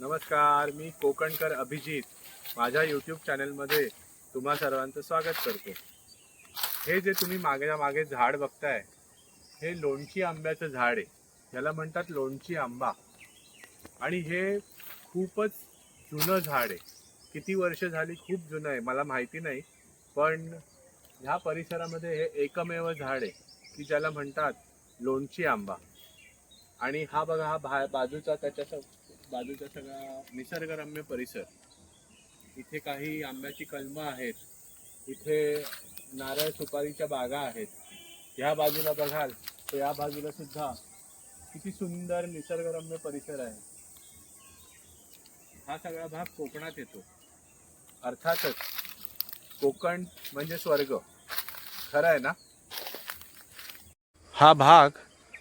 नमस्कार मी कोकणकर अभिजित. माझ्या यूट्यूब चॅनलमध्ये तुम्हा सर्वांचं स्वागत करतो. हे जे तुम्ही मागे मागे झाड बघताय हे लोणची आंब्याचं झाड आहे. याला म्हणतात लोणची आंबा. आणि हे खूपच जुनं झाड आहे. किती वर्ष झाली खूप जुनं आहे मला माहिती नाही. पण ह्या परिसरामध्ये हे एकमेव झाड आहे की ज्याला म्हणतात लोणची आंबा. आणि हा बघा हा भा बाजूचा त्याच्या बाजूचा सगळा निसर्गरम्य परिसर. इथे काही आंब्याची कलमं आहेत. इथे नारळ सुपारीच्या बागा आहेत. ह्या बाजूला बघाल तर या बाजूला सुद्धा किती सुंदर निसर्गरम्य परिसर आहे. हा सगळा भाग कोकणात येतो. अर्थातच कोकण म्हणजे स्वर्ग. खरं आहे ना? हा भाग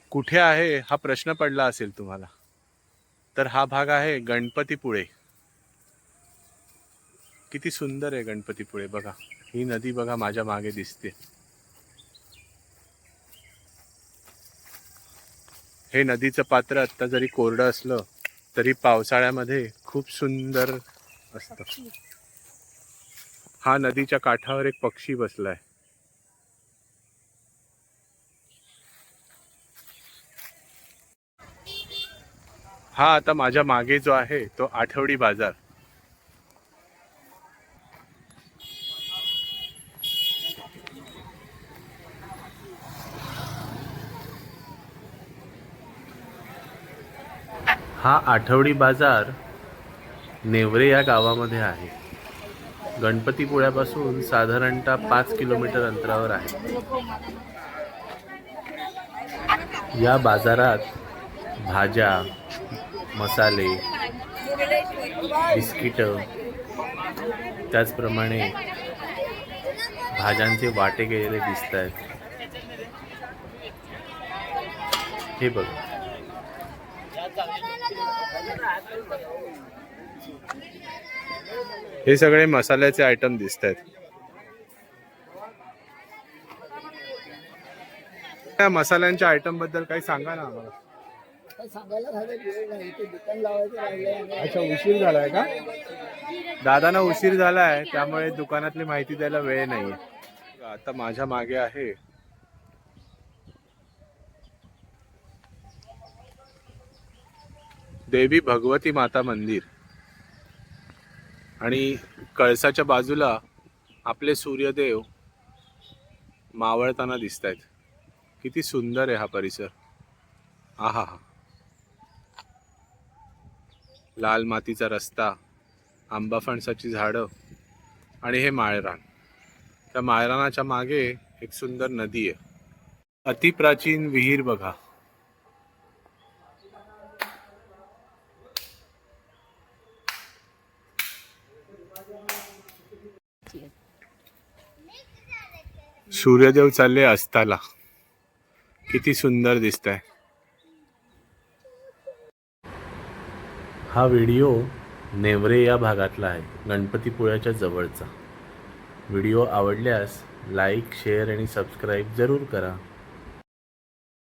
कुठे आहे हा प्रश्न पडला असेल तुम्हाला? तर हा भाग आहे गणपतीपुळे. किती सुंदर आहे गणपतीपुळे बघा. ही नदी बघा माझ्या मागे दिसते. हे नदीचं पात्र आत्ता जरी कोरडं असलं तरी पावसाळ्यामध्ये खूप सुंदर असतं. हा नदीच्या काठावर एक पक्षी बसलाय. हा आता माझ्या मागे जो आहे तो आठवडी बाजार. हा आठवडी बाजार नेवरे या गावामध्ये आहे. गणपतीपुळ्यापासून साधारणतः पाच किलोमीटर अंतरावर आहे. या बाजारात भाज्या मसाले बिस्किटं त्याचप्रमाणे भाज्यांचे वाटे गेलेले दिसत आहेत हे बघ. हे सगळे मसाल्याचे आयटम दिसत आहेत त्या मसाल्यांच्या आयटमबद्दल काही सांगा ना आम्हाला. अच्छा उशीर झालाय का? दादांना उशीर झालाय त्यामुळे दुकानातली माहिती द्यायला वेळ नाही आता माझ्या मागे आहे. देवी भगवती माता मंदिर. आणि कळसाच्या बाजूला आपले सूर्यदेव मावळताना दिसत आहेत किती सुंदर आहे हा परिसर. आहा हा लाल मातीचा रस्ता आंबा फणसाची झाडं आणि हे माळरान. त्या माळरानाच्या मागे एक सुंदर नदी आहे. अतिप्राचीन विहीर बघा. सूर्यदेव चालले अस्ताला. किती सुंदर दिसत आहे हा व्हिडिओ नेवरे या भागातला आहे गणपतीपुळ्याच्या जवळचा. व्हिडिओ आवडल्यास लाईक शेअर आणि सबस्क्राईब जरूर करा.